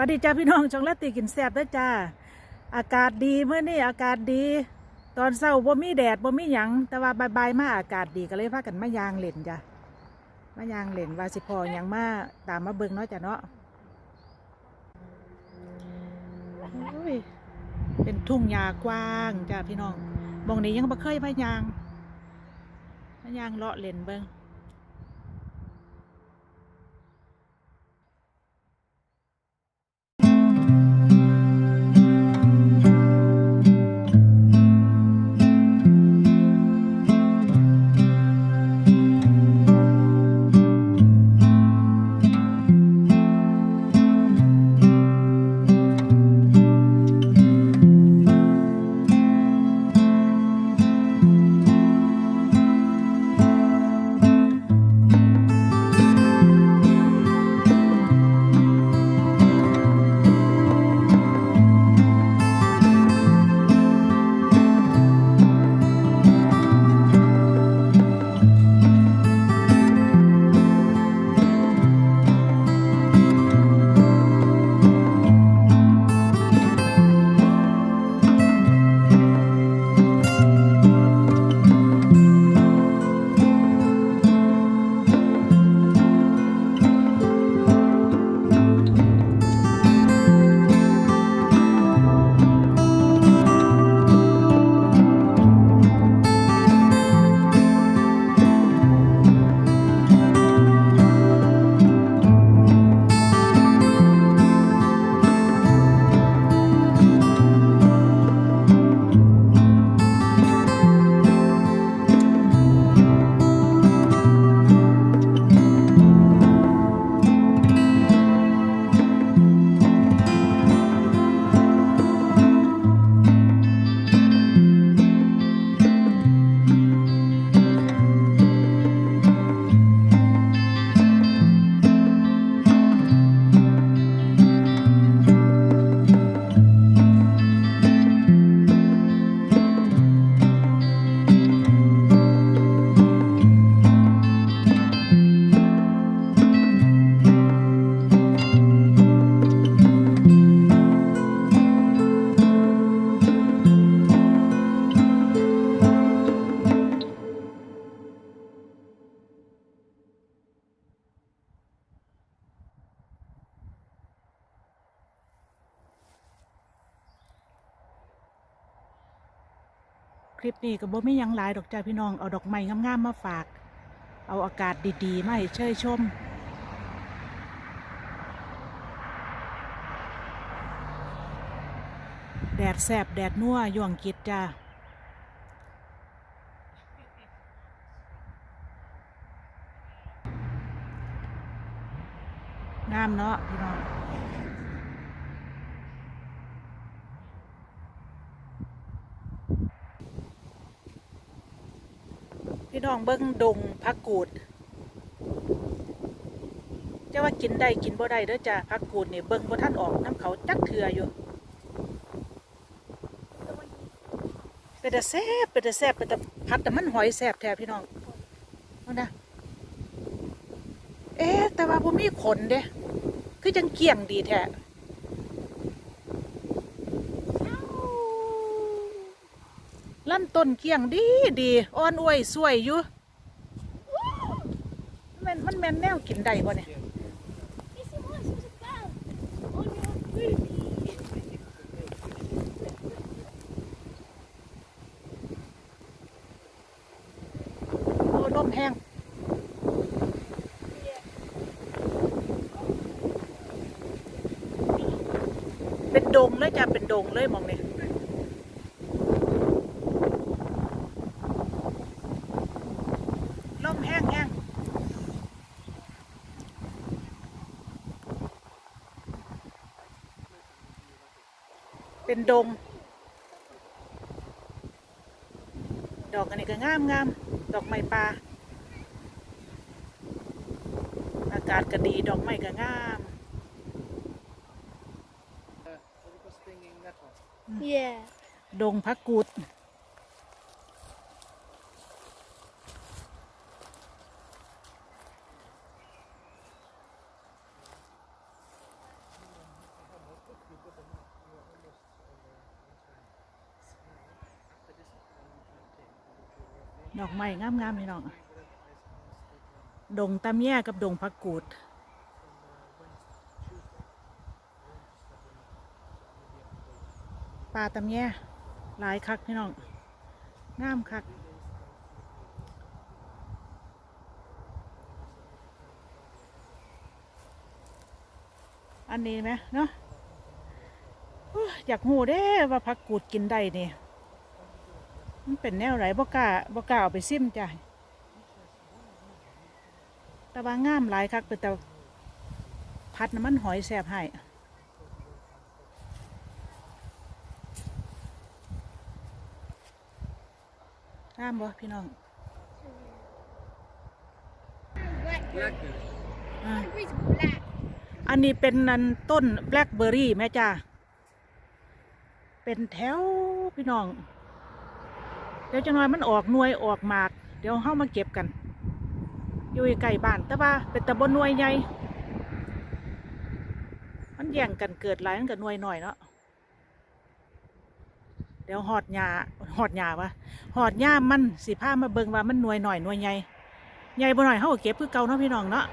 วัสดีจ้าพี่น้องจองละตีกินแซบด้อจ้า อากาศดีเมื่อนี่อากาศดี ตอนเช้าบ่มีแดดบ่มีหยังแต่ว่าบ่ายๆมาอากาศดีก็เลยพากันมายางเล่นจ้ะมายางเล่นว่าสิพอหยังมาตามมาเบิ่งเนาะจ้ะเนาะเป็นทุ่งหญ้ากว้างจ้าพี่น้องหมองนี้ยังบ่เคยมายางมายางเลาะเล่นเบิ่ง คลิปนี้ก็บ่มีหยังหลายดอกจ้าพี่น้อง เอาดอกไม้งามๆมาฝาก เอาอากาศดีๆ มาให้เชยชม แดดแสบแดดนัวย่องกฤษจ้างามเนาะพี่น้อง พี่น้องเบิ้งดงพักกูดจะว่ากินได้กินบ่ได้เด้อจ้าพักกูดเนี่ยเบิ้งบ่ท่านออกน้ำเขาจักเถื่ออยู่เป็นแต่แซ่บเป็นแต่แซ่บเป็นแต่พัดแต่มันหอยแซ่บแท้พี่น้องนะเอ๊แต่ว่าบ่มีขนเด้คือจังเกี่ยงดีแท้ ลำต้นเกี่ยงดีดีอ่อนอ้วยสวยอยู่มันมันแมนแนวกินได้บ่เนี่ยโอ้ลมแห้งเป็นดงเลยจ้ะเป็นดงเลยมองเนี่ลมแห้งแห้ง เป็นดง ดอกอันนี้ก็งามงามดอกไม้ป่าอากาศก็ดีดอกไม้ก็งาม Yeah. ดงพักกูด ดอกไม้งามๆพี่น้อง ดงตะเมียกับดงพักกูด ปลาตะเมียหลายคักพี่น้อง งามคักอันนี้ไหมเนาะอยากหูเด้ว่าพักกูดกินได้นี่ มันเป็นแนวไหนบ่กล้าบ่กล้าเอาไปซิมจ้ะแต่ว่างามหลายคักเป็นแต่พัดน้ำมันหอยแสบให้งามบ่พี่น้อง Blackberry. อ่า It's black. อันนี้เป็นนันต้นแบล็คเบอร์รี่แม่จ้า เป็นแถวพี่น้อง เดี๋ยวจะน้อยมันออกหน่วยออกหมาก เดี๋ยวเข้ามาเก็บกัน อยู่ใกล้บ้าน แต่ว่าเป็นตะบนหน่วยใหญ่มันแย่งกันเกิดหลายมันกับหน่วยหน่อยเนาะเดี๋ยวหอดหญ้าหอดหญ้าวะหอดหญ้ามันสิผ้ามาเบิงว่ามันหน่วยหน่อยหน่วยใหญ่ใหญ่บ่หน่อยเขาก็เก็บคือเก่าเนาะพี่น้องเนาะ